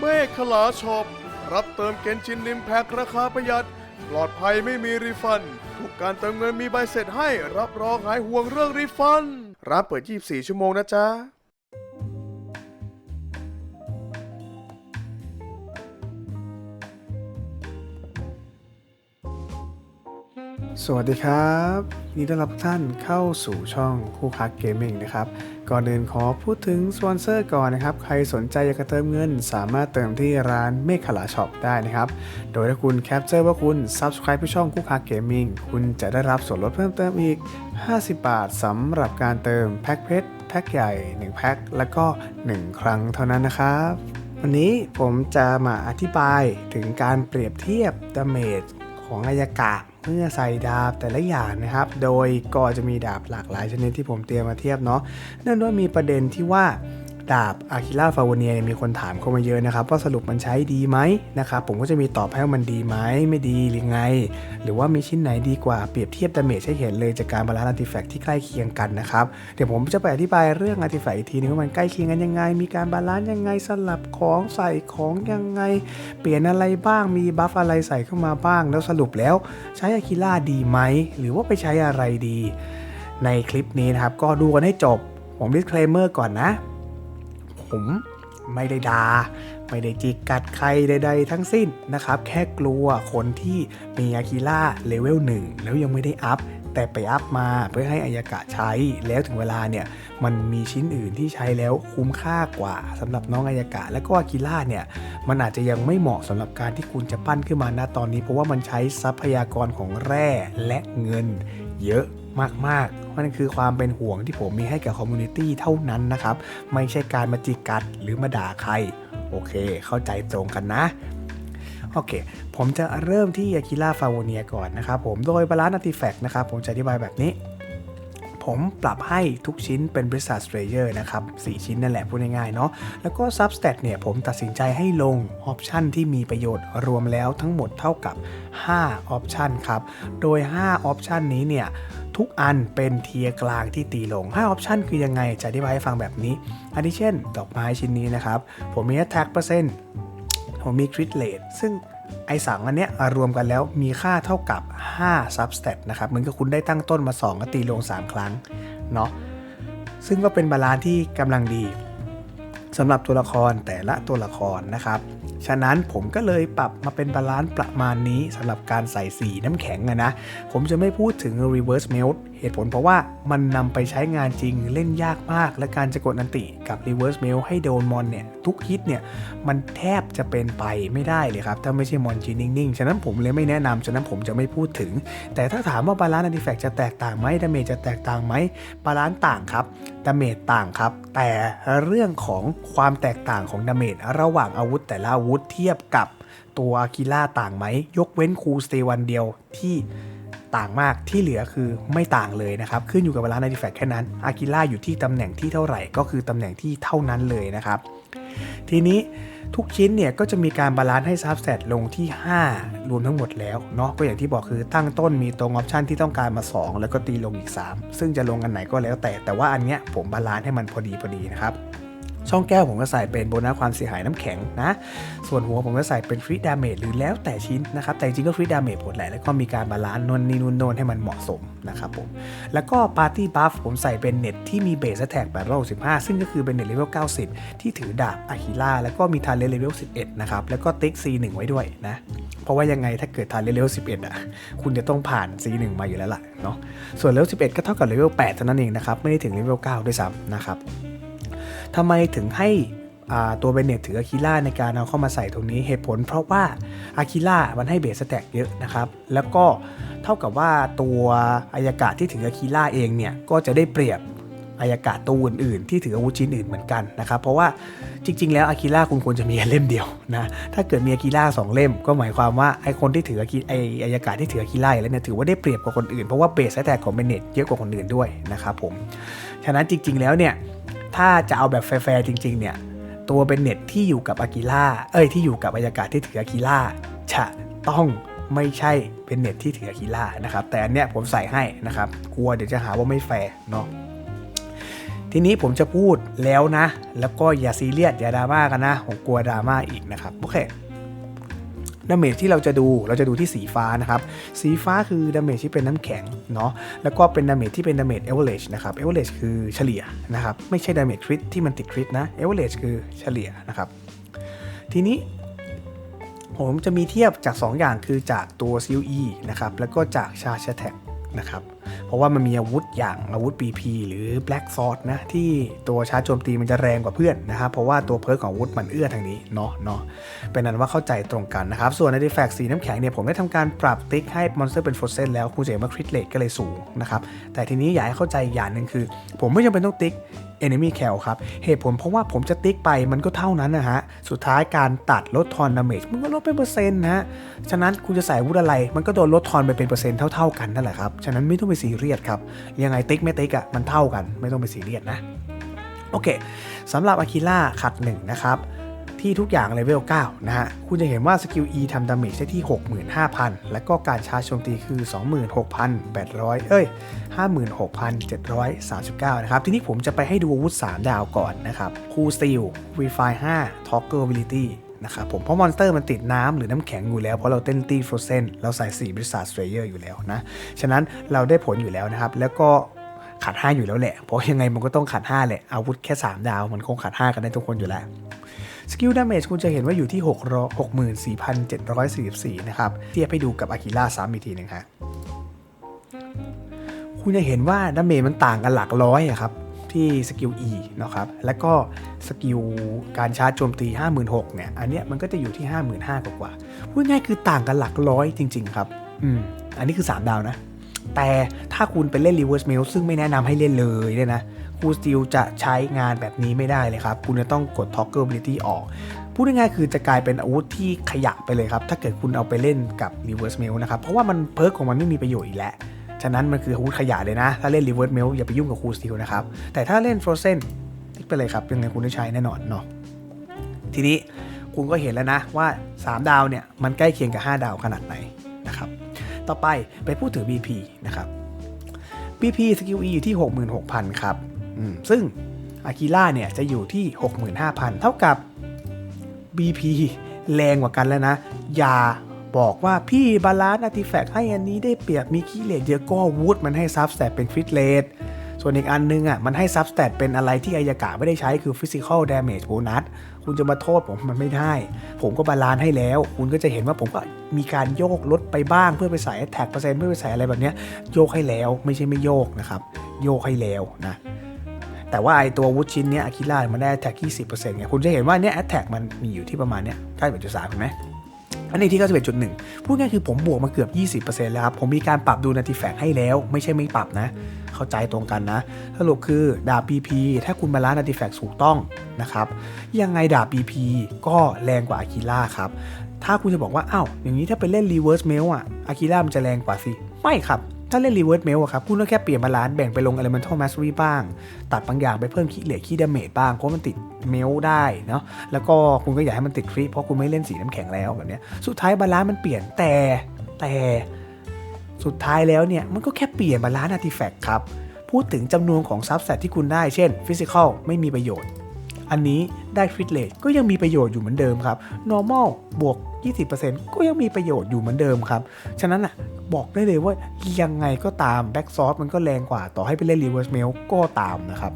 เมฆขลาช็อปรับเติมเกนชินนิมแพ็คราคาประหยัด ปลอดภัยไม่มีรีฟัน ทุกการเติมเงินมีใบเสร็จให้ รับรองหายห่วงเรื่องรีฟัน รับเปิด 24 ชั่วโมงนะจ๊ะ สวัสดีครับยินดีต้อนรับทุกท่านเข้าสู่ช่องคู่ค้าเกมมิ่งนะครับ ก่อนอื่นขอพูดถึงสปอนเซอร์ก่อนนะครับ ใครสนใจอยากจะเติมเงิน สามารถเติมที่ร้านเมฆขลาช็อปได้นะครับ โดยถ้าคุณแคปเจอร์ว่าคุณ Subscribe ที่ช่องคู่ค้าเกมมิ่งคุณจะได้รับส่วนลดเพิ่มเติมอีก 50 บาทสำหรับการเติมแพ็คเพชรแพ็คใหญ่ 1 แพ็คแล้วก็ 1 ครั้งเท่านั้นนะครับวันนี้ผมจะมาอธิบายถึงการเปรียบเทียบดาเมจของอายากะ เมื่อใส่ดาบแต่ละอย่างนะครับ โดยก็จะมีดาบหลากหลายชนิดที่ผมเตรียมมาเทียบเนาะเนื่องด้วยมีประเด็นที่ว่า ดาบอาคิล่าฟาวเนียมีคนถามเข้ามาเยอะนะครับ ว่าสรุปมันใช้ดีไหมนะครับผมก็จะมีตอบให้ว่ามันดีไหมไม่ดีหรือไง หรือว่ามีชิ้นไหนดีกว่าเปรียบเทียบดาเมจให้เห็นเลยจากการบาลานซ์อาร์ติแฟกต์ที่ใกล้เคียงกันนะครับเดี๋ยวผมจะไปอธิบายเรื่องอาร์ติแฟกต์อีกทีนึงว่ามันใกล้เคียงกันยังไง มีการบาลานซ์ยังไงสลับของใส่ของยังไง เปลี่ยนอะไรบ้างมีบัฟอะไรใส่เข้ามาบ้าง แล้วสรุปแล้วใช้อาคิล่าดีไหมหรือว่าไปใช้อะไรดี ในคลิปนี้นะครับก็ดูกันให้จบผม disclaimer ก่อนนะ ผมไม่ได้ดา่าไม่ได้จิกกัดใครใดๆทั้งสิ้นนะครับ แค่กลัวคนที่มีอากิล่าเลเวล1แล้วยังไม่ได้อัพ แต่ไปอัพมาเพื่อให้อายากะใช้แล้วถึงเวลาเนี่ย มันมีชิ้นอื่นที่ใช้แล้วคุ้มค่ากว่าสำหรับน้องอายากะและก็อากิล่าเนี่ย มันอาจจะยังไม่เหมาะสำหรับการที่คุณจะปั้นขึ้นมาณตอนนี้ เพราะว่ามันใช้ทรัพยากรของแร่และเงิน เยอะ มากๆมันคือความเป็นห่วงที่ผมมีให้กับคอมมูนิตี้เท่านั้นนะครับ ไม่ใช่การมาจิกกัดหรือมาด่าใคร โอเค เข้าใจตรงกันนะโอเค ผมจะเริ่มที่อากิล่าฟาโวเนียก่อนนะครับผม โดยบาลานซ์อาร์ติแฟกต์นะครับ ผมจะอธิบายแบบนี้ ผมปรับให้ทุกชิ้นเป็นบริษัทสเตรเยอร์นะครับ 4 ชิ้นนั่นแหละพูดง่ายๆเนาะ แล้วก็ Substat เนี่ย ผมตัดสินใจให้ลงออปชันที่มีประโยชน์รวมแล้วทั้งหมดเท่ากับ 5 ออปชันครับ โดย 5 ออปชันนี้เนี่ย ทุกอันเป็นเทียกลางที่ตีลง5ออปชันคือยังไงจะอธิบายให้ฟังแบบนี้ อันที่เช่น ดอกไม้ชิ้นนี้นะครับ ผมมี attack เปอร์เซ็นต์ผมมี crit rate ซึ่งไอสังอันเนี้ยรวมกันแล้วมีค่าเท่ากับ 5 substat นะครับ เหมือนกับคุณได้ตั้งต้นมา 2 ก็ตีลง 3 ครั้งเนาะซึ่งก็เป็นบาลานซ์ที่กำลังดี สำหรับตัวละครแต่ละตัวละครนะครับ ฉะนั้นผมก็เลยปรับมาเป็นบาลานซ์ประมาณนี้สำหรับการใส่สีน้ำแข็งนะ ผมจะไม่พูดถึง reverse melt เหตุผลเพราะว่ามันนำไปใช้งานจริงเล่นยากมาก และการจะกดอันติกับ reverse melt ให้โดนมอนเนี่ย ทุกฮิตเนี่ย มันแทบจะเป็นไปไม่ได้เลยครับ ถ้าไม่ใช่มอนจีนิ่งๆ ฉะนั้นผมเลยไม่แนะนำฉะนั้นผมจะไม่พูดถึง แต่ถ้าถามว่าบาลานซ์อันติแฟกจะแตกต่างไหมดาเมจจะแตกต่างไหมบาลานซ์ต่างครับดาเมจต่างครับ แต่เรื่องของความแตกต่างของดาเมจระหว่างอาวุธแต่ละอาวุธเทียบกับตัวอากิล่าต่างไหม ยกเว้นคูสเตวันเดียวที่ ต่างมากที่เหลือคือไม่ต่างเลยนะครับ ขึ้นอยู่กับบาลานซ์อันติแฟกแค่นั้นอากิล่าอยู่ที่ตำแหน่งที่เท่าไหร่ก็คือตำแหน่งที่เท่านั้นเลยนะครับ ทีนี้ทุกชิ้นเนี่ยก็จะมีการบาลานซ์ให้ซับเซตลงที่ 5 รวมทั้งหมดแล้วเนาะก็อย่างที่บอกคือตั้งต้นมีตรงออปชันที่ต้องการมา 2 แล้วก็ตีลงอีก 3 ซึ่งจะลงอันไหนก็แล้วแต่แต่ว่าอันเนี้ยผมบาลานซ์ให้มันพอดีพอดีนะครับ ช่องแก้วผมก็ใส่เป็นโบนัสความเสียหายน้ำแข็งนะ ส่วนหัวผมก็ใส่เป็นฟรีดาเมจหรือแล้วแต่ชิ้นนะครับ แต่จริงก็ฟรีดาเมจหมดแหละแล้วก็มีการบาลานซ์นนนี่นู่นโนนให้มันเหมาะสมนะครับผม แล้วก็ปาร์ตี้บัฟผมใส่เป็นเน็ตที่มีเบสแท็กแบบเลเวล15 ซึ่งก็คือเป็นเน็ตเลเวล 90 ที่ถือดาบอาคิล่าแล้วก็มีทาเลเลเวล 11 นะครับ แล้วก็ติ๊ก C1 ไว้ด้วยนะ เพราะว่ายังไงถ้าเกิดทานเลเวล 11 อะ คุณจะต้องผ่าน C1 มาอยู่แล้วล่ะเนาะ ส่วนเลเวล 11 ก็เท่ากับเลเวล 8 เท่านั้นเองนะครับ ไม่ได้ถึงเลเวล 9 ด้วยซ้ำนะครับ ทำไมถึงให้ตัวเบเนตถืออาคิล่าในการเอาเข้ามาใส่ตรงนี้เหตุผล เพราะว่าอาคิล่ามันให้เบสแต็กเยอะนะครับ แล้วก็เท่ากับว่าตัวอายากะที่ถืออาคิล่าเองเนี่ย ก็จะได้เปรียบอายากะตัวอื่นๆ ที่ถืออาวุธชิ้นอื่นเหมือนกันนะครับ เพราะว่าจริง ๆ แล้วอากิล่าคุณควรจะมีเล่มเดียวนะถ้าเกิดมีอากิล่าสองเล่ม ก็หมายความว่าไอคนที่ถืออากิไออายากะที่ถืออากิล่าแล้วเนี่ยถือว่าได้เปรียบกว่าคนอื่นเพราะว่าเบสแท็กของเบเนตเยอะกว่าคนอื่นด้วยนะครับผมฉะนั้นจริง ๆ แล้วเนี่ย ถ้าจะเอาแบบแฟร์ๆจริง ๆ เนี่ย ตัวเบนเน็ตที่อยู่กับอากิล่าเอ้ยที่อยู่กับบรรยากาศที่ถืออากิล่าจะต้องไม่ใช่เบนเน็ตที่ถืออากิล่านะครับ แต่อันเนี้ยผมใส่ให้นะครับ กลัวเดี๋ยวจะหาว่าไม่แฟร์เนาะททีนี้ผมจะพูดแล้วนะ แล้วก็อย่าซีเรียสอย่าดราม่ากันนะ ผมกลัวดราม่าอีกนะครับ โอเค ดาเมจที่เราจะดูเราจะดูที่สีฟ้านะครับสีฟ้าคือดาเมจที่เป็นน้ำแข็งเนาะแล้วก็เป็นดาเมจที่เป็นดาเมจเอเวอเรจนะครับเอเวอเรจคือเฉลี่ยนะครับไม่ใช่ดาเมจคริตที่มันติดคริตนะเอเวอเรจคือเฉลี่ยนะครับทีนี้ผมจะมีเทียบจาก 2 อย่างคือจากตัว CUE นะครับแล้วก็จากชาร์จแท็กนะครับ เพราะว่ามันมีอาวุธอย่างอาวุธ BP หรือ Black Sword นะที่ตัวชาร์จโจมตีมันจะแรงกว่าเพื่อนนะครับเพราะว่าตัวเพิร์กของอาวุธมันเอื้อทางนี้เนาะเนาะเป็นนั้นว่าเข้าใจตรงกันนะครับส่วนในดีแฟกสีน้ำแข็งเนี่ยผมได้ทำการปรับติ๊กให้มอนสเตอร์เป็นโฟเซนแล้วคุณจะเห็นว่าคริตเลทก็เลยสูงนะครับแต่ทีนี้อยากให้เข้าใจอย่างหนึ่งคือ ผมไม่จำเป็นต้องติ๊ก enemy c a l ครับ เหตุผลเพราะว่าผมจะติ๊กไปมันก็เท่านั้นนะฮะ สุดท้ายการตัดลดทอนดาเมจมันก็ลดเป็นเปอร์เซ็นต์นะ ฉะนั้นคุณจะใส่วุธอะไร มันก็โดนลดทอนไปเป็นเปอร์เซ็นต์เท่าๆกันนั่นแหละครับ ฉะนั้นไม่ต้องไปซีเรียสครับ ยังไงติ๊กไม่ติ๊กอะมันเท่ากันไม่ต้องไปซีเรียสนะ โอเคสำหรับอากิล่าขัดหนึ่งนะครับที่ทุกอย่างเลเวล 9 นะฮะ คุณจะเห็นว่าสกิล E ทำดาเมจได้ที่ 65,000 แล้วก็การชาร์จโจมตีคือ 26,800 เอ้ย 56,739 นะครับ ทีนี้ผมจะไปให้ดูอาวุธ 3 ดาวก่อนนะครับ คูสติล V5 5 t o g g l e Ability นะครับผมเพราะมอนสเตอร์มันติดน้ำหรือน้ำแข็งอยู่แล้ว เพราะเราเต้นตีโฟรเซนเราใส่4บริษัทสเตรเยอร์อยู่แล้วนะ ฉะนั้นเราได้ผลอยู่แล้วนะครับ แล้วก็ขัด5อยู่แล้วแหละ เพราะยังไงมันก็ต้องขัด5แหละอาวุธแค่ 3 ดาว มันคงขัด5 กันได้ทุกคนอยู่แล้วสกิลดาเมจคุณจะเห็นว่าอยู่ที่64,744 นะครับเทียบให้ดูกับอากิล่าซ้ำอีกทีหนึงฮะคุณจะเห็นว่าดาเมจมันต่างกันหลักร้อยอะครับ ที่สกิล E นะครับ แล้วก็สกิลการชาร์จโจมตี 56,000เนี่ย อันเนี้ยมันก็จะอยู่ที่ 55,000 กว่ากว่าพูดง่ายคือต่างกันหลักร้อยจริง ๆ ครับ อืม อันนี้คือ 3 ดาวนะ แต่ถ้าคุณไปเล่น Reverse Mail ซึ่งไม่แนะนำให้เล่นเลยเนี่ยนะคูสติลจะใช้งานแบบนี้ไม่ได้เลยครับ คุณจะต้องกด Toggle Ability ออกพูดง่ายๆคือจะกลายเป็นอาวุธที่ขยะไปเลยครับ ถ้าเกิดคุณเอาไปเล่นกับ Reverse Mail นะครับ เพราะว่ามันเพิร์กของมันไม่มีประโยชน์อีกแล้ว ฉะนั้นมันคืออาวุธขยะเลยนะ ถ้าเล่น Reverse Mail อย่าไปยุ่งกับคูสติลนะครับ แต่ถ้าเล่น Frozen ติ๊กไปเลยครับ ยังไงคุณได้ใช้แน่นอนเนาะทีนี้คุณก็เห็นแล้วนะว่า 3 ดาวเนี่ย มันใกล้เคียงกับ 5 ดาวขนาดไหนนะครับ ต่อไปไปพูดถึง BP นะครับ BP สกิล E อยู่ที่ 66,000 ครับซึ่งอากิล่าเนี่ยจะอยู่ที่ 65,000 เท่ากับ BP แรงกว่ากันแล้วนะ อย่า บอกว่าพี่บาลานซ์อาร์ติแฟกต์ให้อันนี้ได้เปรียบมีคีเลตเยอะก็วูดมันให้ซับสแตทเป็นฟิตเลตส่วนอีกอันนึงอะมันให้ซับสแตทเป็นอะไรที่อายากะไม่ได้ใช้คือฟิสิกอลด a เมจโบนัสคุณจะมาโทษผมมันไม่ได้ ผมก็บาลานซ์ให้แล้ว คุณก็จะเห็นว่าผมก็มีการโยกลดไปบ้างเพื่อไปใส่แท็กเปอร์เซ็นต์เพื่อไปใส่อะไรแบบเนี้ยโยกให้แล้วไม่ใช่ไม่โยกนะครับโยกให้แล้วนะแต่ว่าไอตัววุธชิ้นเนี้ยอากิล่ามันได้แท็กที่สิบเปอร์เซ็นต์ไงคุณจะเห็นว่าเนี้ยแอตแทกมันมีอยู่ที่ประมาณเนี้ยใกล้จุดสามเห็นไหม อันนี้ที่ 91.1 พูดง่ายคือผมบวกมาเกือบ 20%แล้วครับ ผมมีการปรับดูนาทีแฟกให้แล้ว ไม่ใช่ไม่ปรับนะ เข้าใจตรงกันนะ สรุปคือดาบ BP ถ้าคุณบาลานซ์นาทีแฟกถูกต้องนะครับ ยังไงดาบ BP ก็แรงกว่าอากิล่าครับ ถ้าคุณจะบอกว่า อ้าว อย่างนี้ถ้าไปเล่นรีเวิร์สเมลอะอากิล่ามันจะแรงกว่าสิ ไม่ครับ ถ้าเล่น reverse mail อะครับคุณก็แค่เปลี่ยนบาลานซ์แบ่งไปลง elemental mastery บ้าง ตัดบางอย่างไปเพิ่มขี้เหล็กขี้ดาเมจบ้าง เพราะมันติดเมลได้เนาะแล้วก็คุณก็อยากให้มันติดคริเพราะคุณไม่เล่นสีน้ำแข็งแล้วแบบเนี้ยสุดท้ายบาลานซ์มันเปลี่ยนแต่แต่สุดท้ายแล้วเนี่ยมันก็แค่เปลี่ยนบาลานซ์อาร์ติแฟกต์ครับพูดถึงจำนวนของซับ s ซ t ที่คุณได้เช่น physical ไม่มีประโยชน์ อันนี้ได้ฟิตเลสก็ยังมีประโยชน์อยู่เหมือนเดิมครับ normal บวก 20%ก็ยังมีประโยชน์อยู่เหมือนเดิมครับ ฉะนั้นอะบอกได้เลยว่ายังไงก็ตาม back source มันก็แรงกว่าต่อให้ไปเล่น reverse mail ก็ตามนะครับ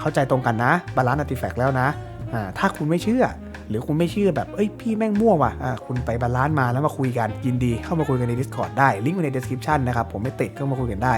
เข้าใจตรงกันนะบาลานซ์อาร์ติแฟกต์แล้วนะอ่าถ้าคุณไม่เชื่อ หรือคุณไม่เชื่อแบบเอ้ยพี่แม่งมั่วว่ะอ่าคุณไปบาลานซ์มาแล้วมาคุยกันยินดีเข้ามาคุยกันใน Discord ได้ลิงก์อยู่ใน description นะครับผมไม่ติดเข้ามาคุยกันได้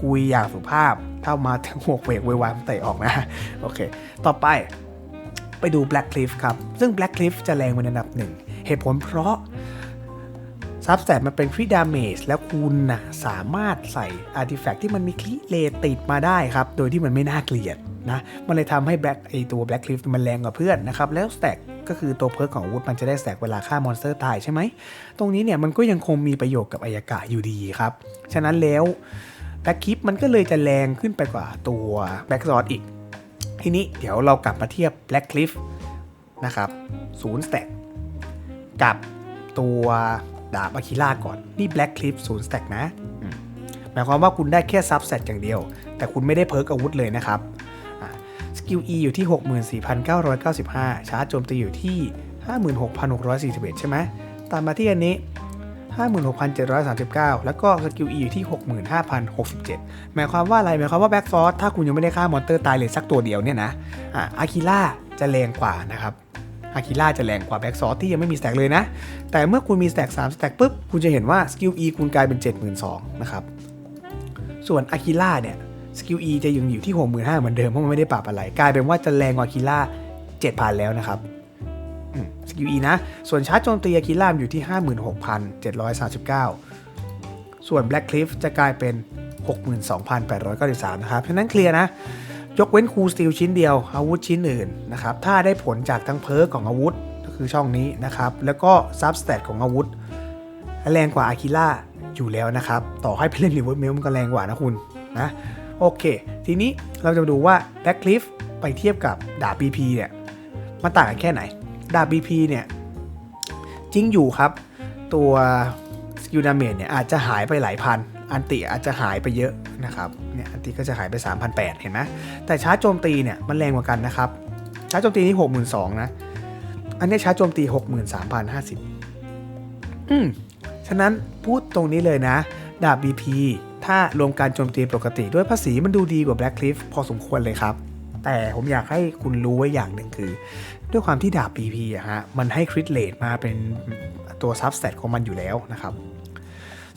คุยอย่างสุภาพถ้ามาถึงหกเวกเววามเตะออกนะโอเค ต่อไปไปดู Black Cliff ครับ ซึ่ง Black Cliff จะแรงเป็นอันดับหนึ่ง เหตุผลเพราะซับแ t มันเป็นคริดาเมจแล้วคุณนะสามารถใส่อาร์ติแฟกต์ที่มันมีคลิเลติดมาได้ครับ โดยที่มันไม่น่าเกลียดนะ มันเลยทำให้ Black ไอตัว Black Cliff มันแรงกว่าเพื่อนนะครับ แล้วสแต็ก ก็คือตัวเพิร์กของอาวุธมันจะได้สแต็กเวลาฆ่ามอนสเตอร์ตายใช่ไหม ตรงนี้เนี่ยมันก็ยังคงมีประโยชน์กับอายากะอยู่ดีครับ ฉะนั้นแล้ว Black Cliff มันก็เลยจะแรงขึ้นไปกว่าตัว Black Sword อีก ทีนี้เดี๋ยวเรากลับมาเทียบ Black Cliff นะครับศูนย์สแต็กกับตัวดาบอาคิล่าก่อน นี่ Black Cliff ศูนย์สแต็กนะอืมหมายความว่าคุณได้แค่ซับเซตอย่างเดียว แต่คุณไม่ได้เพิร์กอาวุธเลยนะครับอ่ สกิล E อยู่ที่ 64,995 ชาร์จโจมตีอยู่ที่ 56,641 ใช่ไหมตามมาที่อันนี้ 56,739 แล้วก็สกิล E อยู่ที่ 65,067 หมายความว่าอะไร หมายความว่าแบ็กฟอร์ถ้าคุณยังไม่ได้ฆ่ามอนเตอร์ตายเลยสักตัวเดียวเนี่ยนะอะอาคิล่าจะแรงกว่านะครับอาคิล่าจะแรงกว่าแบ็กซอร์ที่ยังไม่มีสแต็กเลยนะ แต่เมื่อคุณมีสแต็ก3สแต็กปุ๊บ คุณจะเห็นว่าสกิล E คุณกลายเป็น 72,000นะครับ ส่วนอาคิล่าเนี่ย สกิล E จะยังอยู่ที่ 65,000เหมือนเดิมเพราะมันไม่ได้ปรับอะไร กลายเป็นว่าจะแรงกว่าคิล่า7,000 แล้วนะครับสกิล E นะ ส่วนชาร์จโจมตีอาคิล่าอยู่ที่ 56,739 ส่วน Black Cliff จะกลายเป็น 62,893 นะครับเพราะฉะนั้นเคลียร์นะ ยกเว้นคูสติลชิ้นเดียว อาวุธชิ้นอื่นนะครับ ถ้าได้ผลจากทั้งเพิร์กของอาวุธก็คือช่องนี้นะครับ แล้วก็ซับสเตตของอาวุธ แรงกว่าอาคิล่าอยู่แล้วนะครับ ต่อให้ไปเล่นรีเวิร์เมลมันก็แรงกว่านะคุณนะ โอเค ทีนี้เราจะดูว่าแบ็คคลิฟไปเทียบกับดาบ BP เนี่ยมันต่างกันแค่ไหน ดาบ BP เนี่ยจริงอยู่ครับ ตัวสกิลดาเมจเนี่ยอาจจะหายไปหลายพัน อันติอาจจะหายไปเยอะนะครับเนี่ยอันติก็จะหายไป 3,800 เห็นไหมแต่ชาร์จโจมตีเนี่ยมันแรงกว่ากันนะครับชาร์จโจมตีนี่62,000นะอันนี้ชาร์จโจมตี 63,050อืมฉะนั้นพูดตรงนี้เลยนะ ดาบ BP ถ้ารวมการโจมตีปกติด้วยภาษีมันดูดีกว่า Black Cliff พอสมควรเลยครับ แต่ผมอยากให้คุณรู้ไว้อย่างหนึ่งคือ ด้วยความที่ดาบ BP อะฮะมันให้คริตเล e มาเป็นตัวซับส t ตของมันอยู่แล้วนะครับ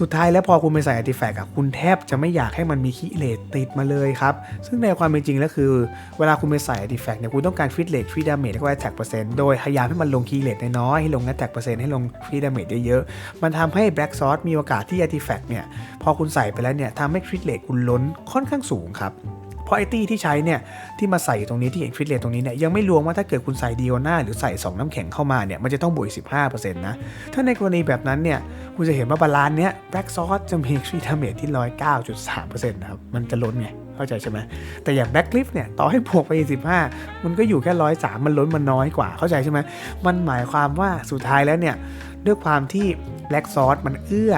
สุดท้ายแล้วพอคุณไปใส่อาร์ติแฟกต์อะคุณแทบจะไม่อยากให้มันมีคีเลตติดมาเลยครับ ซึ่งในความเป็นจริงแล้วคือ เวลาคุณไปใส่อาร์ติแฟกต์เนี่ยคุณต้องการคริตเลตฟรีดาเมจแล้วก็แอตแทกเปอร์เซ็นต์โดยพยายามให้มันลงคีเลตน้อยให้ลงแอตแทกเปอร์เซ็นต์ให้ลงฟรีดาเมจเยอะๆมันทำให้แบล็กซอสมีโอกาสที่อาร์ติแฟกต์เนี่ยพอคุณใส่ไปแล้วเนี่ยทำให้คริตเลตคุณล้นค่อนข้างสูงครับ เพราะไอตี้ที่ใช้เนี่ยที่มาใส่ตรงนี้ที่เห็นฟิตเลตตรงนี้เนี่ยยังไม่รวมว่าถ้าเกิดคุณใส่ดีโอนาหรือใส่ 2 น้ำแข็งเข้ามาเนี่ยมันจะต้องบวกอีก15%นะถ้าในกรณีแบบนั้นเนี่ยคุณจะเห็นว่าบาลานซ์เนี้ยแบล็กซอสจะมีฟีดาเมจที่ 109.3%นะครับมันจะล้นไงเข้าใจใช่ไหมแต่อย่างแบ็กลิฟเนี่ยต่อให้บวกไป 15 มันก็อยู่แค่103มันล้นมันน้อยกว่าเข้าใจใช่ไหมมันหมายความว่าสุดท้ายแล้วเนี่ยด้วยความที่แบล็กซอสมันเอื้อ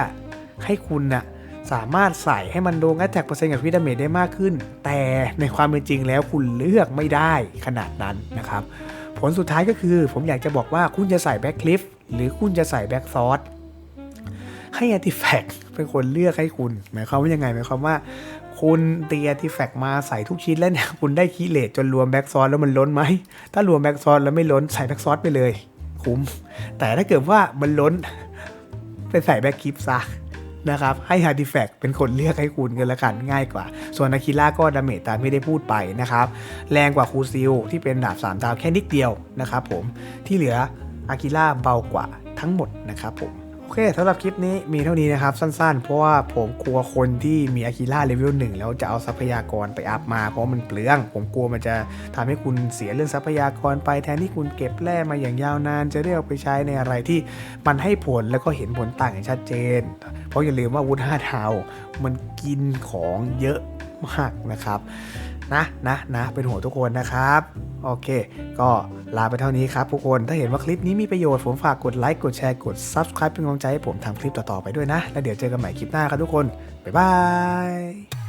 ให้คุณน่ะ สามารถใส่ให้มันโดนแอตแทกเปอร์เซ็นต์กับวิตามินได้มากขึ้น แต่ในความเป็นจริงแล้วคุณเลือกไม่ได้ขนาดนั้นนะครับ ผลสุดท้ายก็คือ ผมอยากจะบอกว่าคุณจะใส่แบ็คคลิฟหรือคุณจะใส่แบ็คซอสให้อาร์ติแฟกเป็นคนเลือกให้คุณ หมายความว่ายังไงหมายความว่า คุณตีอาร์ติแฟกมาใส่ทุกชิ้นแล้วเนี่ยคุณได้คีเลตจนรวมแบ็กซอสแล้วมันล้นไหม ถ้ารวมแบ็กซอสแล้วไม่ล้นใส่แบ็กซอสไปเลย คุ้ม แต่ถ้าเกิดว่ามันล้น ไปใส่แบ็คคลิปซะ นะครับ ให้ฮาร์ดิแฟกเป็นคนเลือกให้คุณกันละกันง่ายกว่า ส่วนอาคิล่าก็ดาเมจตามไม่ได้พูดไปนะครับ แรงกว่าคูซิลที่เป็นดาบ3ดาวแค่นิดเดียวนะครับผมที่เหลืออาคิล่าเบากว่าทั้งหมดนะครับผม โอเคสำหรับคลิปนี้มีเท่านี้นะครับ สั้นๆ เพราะว่าผมกลัวคนที่มีอาคิล่าเลเวลหนึ่งแล้วจะเอาทรัพยากรไปอัพมา เพราะมันเปลือง ผมกลัวมันจะทำให้คุณเสียเรื่องทรัพยากรไปแทนที่คุณเก็บแร่มาอย่างยาวนาน จะได้เอาไปใช้ในอะไรที่มันให้ผลแล้วก็เห็นผลต่างอย่างชัดเจน เพราะอย่าลืมว่าวุธห้าเทามันกินของเยอะมากนะครับ นะนะนะเป็นห่วงทุกคนนะครับ โอเค ก็ลาไปเท่านี้ครับทุกคนถ้าเห็นว่าคลิปนี้มีประโยชน์ผมฝากกดไลค์กดแชร์กด Subscribe เป็นกำลังใจให้ผมทำคลิปต่อๆไปด้วยนะ แล้วเดี๋ยวเจอกันใหม่คลิปหน้าครับทุกคนบ๊ายบาย